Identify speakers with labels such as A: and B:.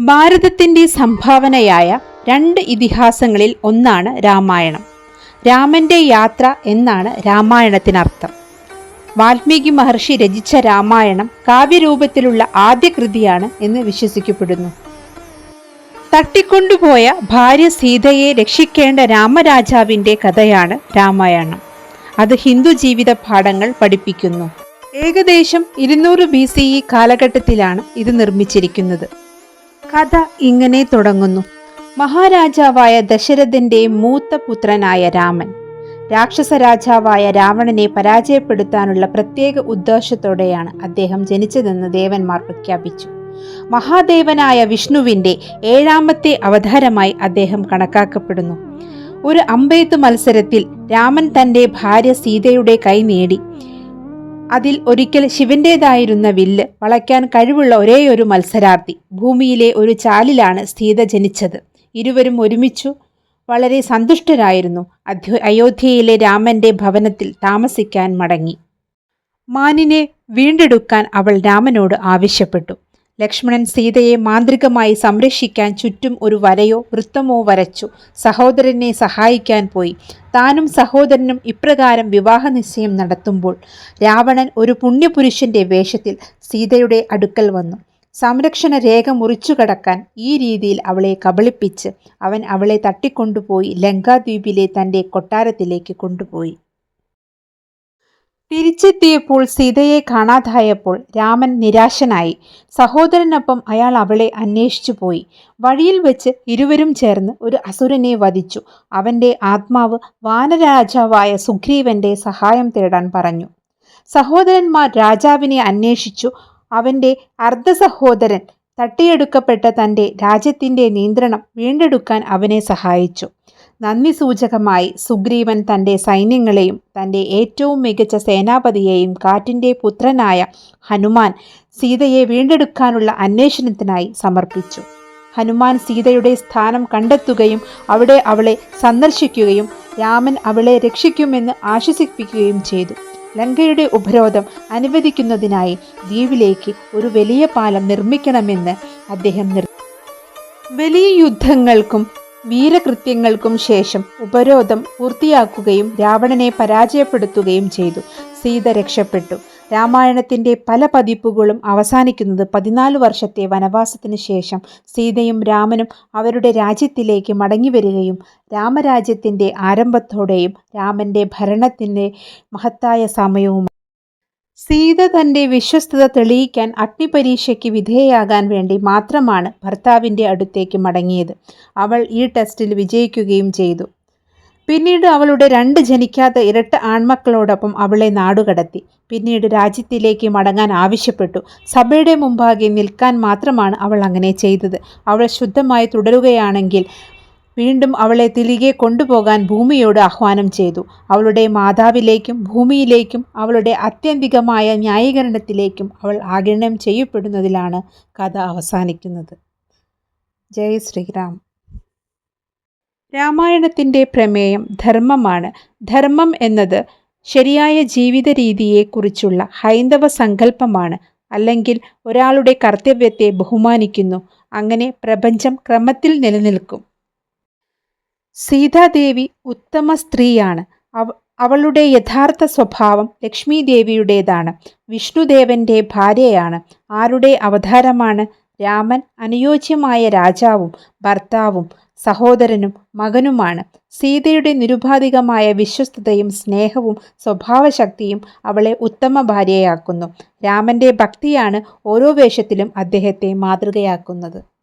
A: ഭാരതത്തിന്റെ സംഭാവനയായ രണ്ട് ഇതിഹാസങ്ങളിൽ ഒന്നാണ് രാമായണം. രാമന്റെ യാത്ര എന്നാണ് രാമായണത്തിനർത്ഥം. വാൽമീകി മഹർഷി രചിച്ച രാമായണം കാവ്യരൂപത്തിലുള്ള ആദ്യ കൃതിയാണ് എന്ന് വിശ്വസിക്കപ്പെടുന്നു. തട്ടിക്കൊണ്ടുപോയ ഭാര്യ സീതയെ രക്ഷിക്കേണ്ട രാമരാജാവിന്റെ കഥയാണ് രാമായണം. അത് ഹിന്ദു ജീവിത പാഠങ്ങൾ പഠിപ്പിക്കുന്നു. ഏകദേശം ഇരുന്നൂറ് ബി സി ഇ കാലഘട്ടത്തിലാണ് ഇത് നിർമ്മിച്ചിരിക്കുന്നത്. കഥ ഇങ്ങനെ തുടങ്ങുന്നു. മഹാരാജാവായ ദശരഥന്റെ മൂത്ത പുത്രനായ രാമൻ. രാക്ഷസ രാജാവായ രാവണനെ പരാജയപ്പെടുത്താനുള്ള പ്രത്യേക ഉദ്ദേശത്തോടെയാണ് അദ്ദേഹം ജനിച്ചതെന്ന് ദേവന്മാർ പ്രഖ്യാപിച്ചു. മഹാദേവനായ വിഷ്ണുവിന്റെ ഏഴാമത്തെ അവതാരമായി അദ്ദേഹം കണക്കാക്കപ്പെടുന്നു. ഒരു അമ്പെയ്ത്ത് മത്സരത്തിൽ രാമൻ തന്റെ ഭാര്യ സീതയുടെ കൈ നേടി. അതിൽ ഒരിക്കൽ ശിവന്റേതായിരുന്ന വില്ല് വളയ്ക്കാൻ കഴിവുള്ള ഒരേയൊരു മത്സരാർത്ഥി. ഭൂമിയിലെ ഒരു ചാലിലാണ് സ്ഥിത ജനിച്ചത്. ഇരുവരും ഒരുമിച്ചു വളരെ സന്തുഷ്ടരായിരുന്നു. അയോധ്യയിലെ രാമന്റെ ഭവനത്തിൽ താമസിക്കാൻ മടങ്ങി. മാനിനെ വീണ്ടെടുക്കാൻ അവൾ രാമനോട് ആവശ്യപ്പെട്ടു. ലക്ഷ്മണൻ സീതയെ മാന്ത്രികമായി സംരക്ഷിക്കാൻ ചുറ്റും ഒരു വരയോ വൃത്തമോ വരച്ചു. സഹോദരനെ സഹായിക്കാൻ പോയി. താനും സഹോദരനും ഇപ്രകാരം വിവാഹ നിശ്ചയം നടത്തുമ്പോൾ രാവണൻ ഒരു പുണ്യപുരുഷന്റെ വേഷത്തിൽ സീതയുടെ അടുക്കൽ വന്നു. സംരക്ഷണ രേഖ മുറിച്ചു കടക്കാൻ ഈ രീതിയിൽ അവളെ കബളിപ്പിച്ച് അവൻ അവളെ തട്ടിക്കൊണ്ടുപോയി ലങ്കാദ്വീപിലെ തന്റെ കൊട്ടാരത്തിലേക്ക് കൊണ്ടുപോയി. തിരിച്ചെത്തിയപ്പോൾ സീതയെ കാണാതായപ്പോൾ രാമൻ നിരാശനായി. സഹോദരനൊപ്പം അയാൾ അവളെ അന്വേഷിച്ചു പോയി. വഴിയിൽ വെച്ച് ഇരുവരും ചേർന്ന് ഒരു അസുരനെ വധിച്ചു. അവന്റെ ആത്മാവ് വാനരാജാവായ സുഗ്രീവന്റെ സഹായം തേടാൻ പറഞ്ഞു. സഹോദരന്മാർ രാജാവിനെ അന്വേഷിച്ചു. അവന്റെ അർദ്ധ സഹോദരൻ തട്ടിയെടുക്കപ്പെട്ട തന്റെ രാജ്യത്തിന്റെ നിയന്ത്രണം വീണ്ടെടുക്കാൻ അവനെ സഹായിച്ചു. നന്ദി സൂചകമായി സുഗ്രീവൻ തന്റെ സൈന്യങ്ങളെയും തന്റെ ഏറ്റവും മികച്ച സേനാപതിയെയും കാറ്റിന്റെ പുത്രനായ ഹനുമാൻ സീതയെ വീണ്ടെടുക്കാനുള്ള അന്വേഷണത്തിനായി സമർപ്പിച്ചു. ഹനുമാൻ സീതയുടെ സ്ഥാനം കണ്ടെത്തുകയും അവിടെ അവളെ സന്ദർശിക്കുകയും രാമൻ അവളെ രക്ഷിക്കുമെന്ന് ആശ്വസിപ്പിക്കുകയും ചെയ്തു. ലങ്കയുടെ ഉപരോധം അനുവദിക്കുന്നതിനായി ദ്വീപിലേക്ക് ഒരു വലിയ പാലം നിർമ്മിക്കണമെന്ന് അദ്ദേഹം വലിയ യുദ്ധങ്ങൾക്കും വീരകൃത്യങ്ങൾക്കും ശേഷം ഉപരോധം പൂർത്തിയാക്കുകയും രാവണനെ പരാജയപ്പെടുത്തുകയും ചെയ്തു. സീത രക്ഷപ്പെട്ടു. രാമായണത്തിന്റെ പല പതിപ്പുകളും അവസാനിക്കുന്നത് പതിനാല് വർഷത്തെ വനവാസത്തിന് ശേഷം സീതയും രാമനും അവരുടെ രാജ്യത്തിലേക്ക് മടങ്ങിവരികയും രാമരാജ്യത്തിന്റെ ആരംഭത്തോടെയും രാമന്റെ ഭരണത്തിന്റെ മഹത്തായ സമയവും സീത തന്റെ വിശ്വസ്തത തെളിയിക്കാൻ അഗ്നിപരീക്ഷയ്ക്ക് വിധേയയാകാൻ വേണ്ടി മാത്രമാണ് ഭർത്താവിന്റെ അടുത്തേക്ക് മടങ്ങിയത്. അവൾ ഈ ടെസ്റ്റിൽ വിജയിക്കുകയും ചെയ്തു. പിന്നീട് അവളുടെ രണ്ട് ജനിക്കാത്ത ഇരട്ട ആൺമക്കളോടൊപ്പം അവളെ നാടുകടത്തി. പിന്നീട് രാജ്യത്തിലേക്ക് മടങ്ങാൻ ആവശ്യപ്പെട്ടു. സഭയുടെ മുമ്പാകെ നിൽക്കാൻ മാത്രമാണ് അവൾ അങ്ങനെ ചെയ്തത്. അവൾ ശുദ്ധമായി തുടരുകയാണെങ്കിൽ വീണ്ടും അവളെ തിരികെ കൊണ്ടുപോകാൻ ഭൂമിയോട് ആഹ്വാനം ചെയ്തു. അവളുടെ മാതാവിലേക്കും ഭൂമിയിലേക്കും അവളുടെ അത്യന്തികമായ ന്യായീകരണത്തിലേക്കും അവൾ ആഗിരണം ചെയ്യപ്പെടുന്നതിലാണ് കഥ അവസാനിക്കുന്നത്. ജയ് ശ്രീരാം. രാമായണത്തിന്റെ പ്രമേയം ധർമ്മമാണ്. ധർമ്മം എന്നത് ശരിയായ ജീവിത രീതിയെക്കുറിച്ചുള്ള ഹൈന്ദവ സങ്കല്പമാണ്. അല്ലെങ്കിൽ ഒരാളുടെ കർത്തവ്യത്തെ ബഹുമാനിക്കുന്നു. അങ്ങനെ പ്രപഞ്ചം ക്രമത്തിൽ നിലനിൽക്കും. സീതാദേവി ഉത്തമ സ്ത്രീയാണ്. അവ അവളുടെ യഥാർത്ഥ സ്വഭാവം ലക്ഷ്മി ദേവിയുടേതാണ് വിഷ്ണുദേവന്റെ ഭാര്യയാണ്. ആരുടെ അവതാരമാണ്? രാമൻ അനുയോജ്യമായ രാജാവും ഭർത്താവും സഹോദരനും മകനുമാണ്. സീതയുടെ നിരുപാധികമായ വിശ്വസ്തതയും സ്നേഹവും സ്വഭാവശക്തിയും അവളെ ഉത്തമ ഭാര്യയാക്കുന്നു. രാമന്റെ ഭക്തിയാണ് ഓരോ വേഷത്തിലും അദ്ദേഹത്തെ മാതൃകയാക്കുന്നത്.